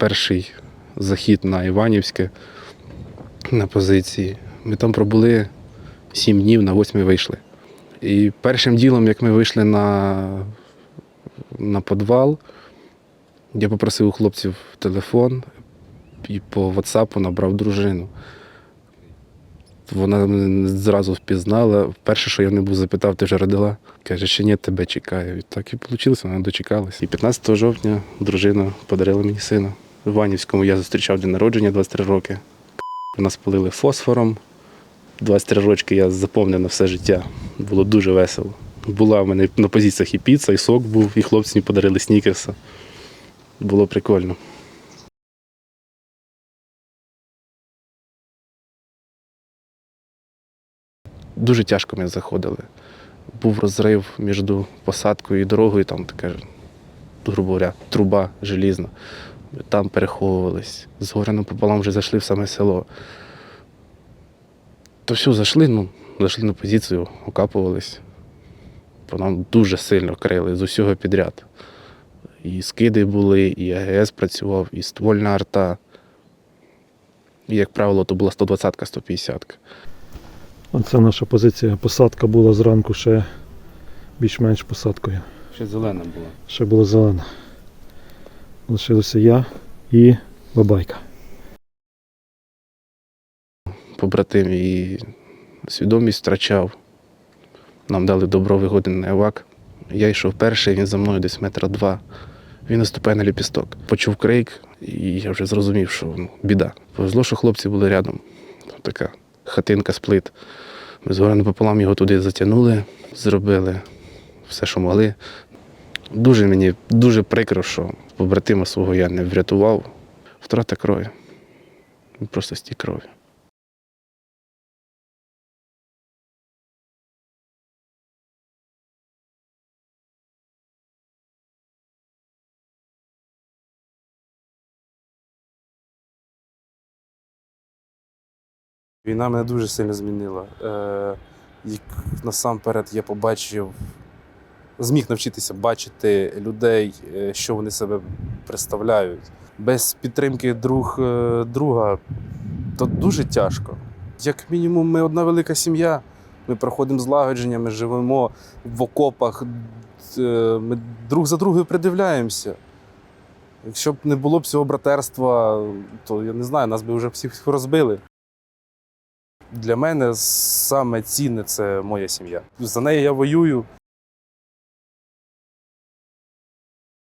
перший захід на Іванівське на позиції. Ми там пробули сім днів, на восьмий вийшли. І першим ділом, як ми вийшли на, на підвал, я попросив у хлопців телефон і по WhatsApp набрав дружину. Вона мене зразу впізнала. Перше, що я не був запитав, ти вже родила? Каже, ще ні, тебе чекаю. І так і вийшло, вона дочекалась. І 15 жовтня дружина подарила мені сина. В Іванівському я зустрічав день народження 23 роки. Нас полили фосфором. 23 рочки я заповнив на все життя. Було дуже весело. Була в мене на позиціях і піца, і сок був, і хлопці мені подарили снікерса. Було прикольно. Дуже тяжко ми заходили. Був розрив між посадкою і дорогою, там така, грубо говоря, труба желізна. Там переховувались. З горя пополам вже зайшли в саме село. То все, зайшли, ну, зайшли на позицію, окапувались. По нам дуже сильно крили з усього підряд. І скиди були, і АГС працював, і ствольна арта. І, як правило, то була 120-ка, 150-ка. Оце наша позиція. Посадка була зранку ще більш-менш посадкою. Ще зелена була. Ще була зелена. Лишилося я і бабайка. побратим і свідомість втрачав. Нам дали добро вигоди на евак. Я йшов перший, він за мною десь метра два. Він наступає на ліпісток. Почув крик, і я вже зрозумів, що ну, біда. Повезло, що хлопці були рядом. Така хатинка сплит. Ми згори напополам його туди затягнули, зробили все, що могли. Дуже мені дуже прикро, що побратима свого я не врятував. Втрата крові. Він просто стік крові. Війна мене дуже сильно змінила. Е, як насамперед я побачив, зміг навчитися бачити людей, е, що вони себе представляють. Без підтримки друг е, друга то дуже тяжко. Як мінімум, ми одна велика сім'я. Ми проходимо злагодження, ми живемо в окопах, е, ми друг за другою придивляємося. Якщо б не було б цього братерства, то я не знаю, нас би вже всіх розбили. Для мене саме цінне це моя сім'я. За неї я воюю,